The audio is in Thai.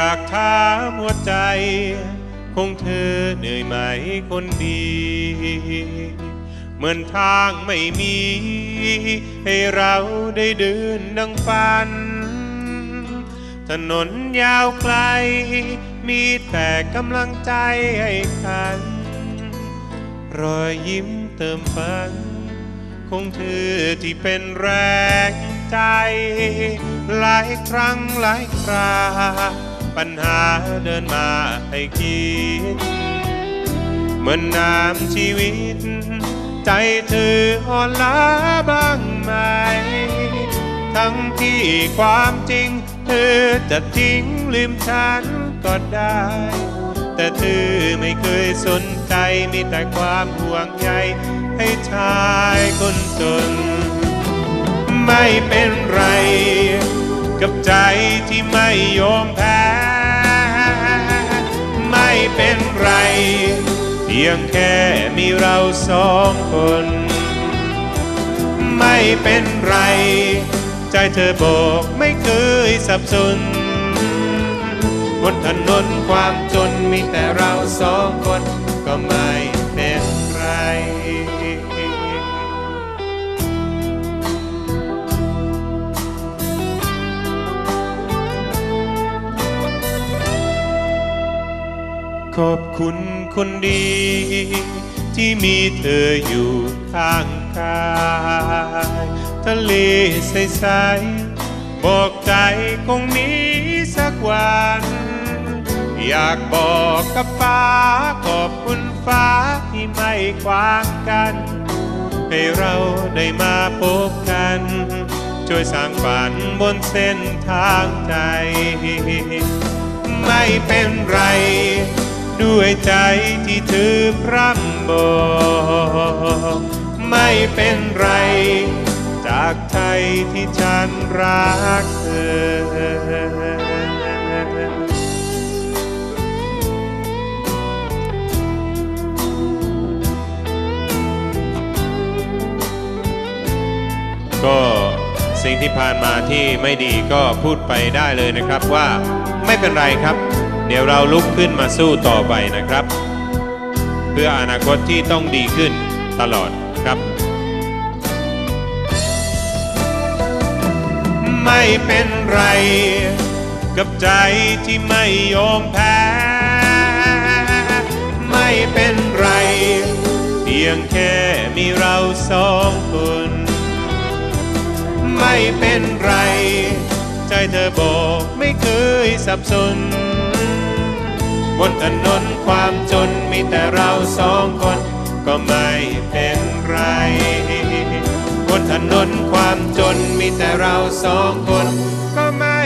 อยากถามหัวใจ คงเธอเหนื่อยไหมคนดี เหมือนทางไม่มี ให้เราได้เดินดังฝัน ถนนยาวไกล มีแต่กำลังใจให้กัน รอยยิ้มเติมฝันคงเธอที่เป็นแรงใจ หลายครั้งหลายครา ปัญหาเดินมาให้คิด เหมือนน้ำชีวิต ใจเธออ่อนล้าบ้างไหม ทั้งที่ความจริง เธอจะทิ้งลืมฉันก็ได้ แต่เธอไม่เคยสนใจมีแต่ความห่วงใยให้ชายคนจน ไม่เป็นไร กับใจที่ไม่ยอมแพ้ ไม่เป็นไร เพียงแค่มีเราสองคน ไม่เป็นไร ใจเธอบอกไม่เคยสับสนบนถนนความจนมีแต่เราสองคนก็ไม่ ขอบคุณคนดี ที่มีเธออยู่ข้างกายทะเลใสๆบอกใจคงมีสักวัน อยากบอกกับฟ้า ขอบคุณฟ้าที่ไม่ขวางกัน ให้เราได้มาพบกัน ช่วยสร้างฝันบนเส้นทางใจ ไม่เป็นไร ด้วยใจที่เธอพร่ำบอก ไม่เป็นไร จากใจที่ฉันรักเธอก็สิ่งที่ผ่านมาที่ไม่ดีก็พูดไปได้เลยนะครับว่าไม่เป็นไรครับ เดี๋ยวเราลุกขึ้นมาสู้ต่อไปนะครับ เพื่ออนาคตที่ต้องดีขึ้นตลอดครับ ไม่เป็นไร กับใจที่ไม่ยอมแพ้ ไม่เป็นไร เพียงแค่มีเราสองคนไม่เป็นไร ใจเธอบอกไม่เคยสับสน บนถนนความจนมีแต่เราสองคน ก็ไม่เป็นไร บนถนนความจนมีแต่เราสองคน ก็ไม่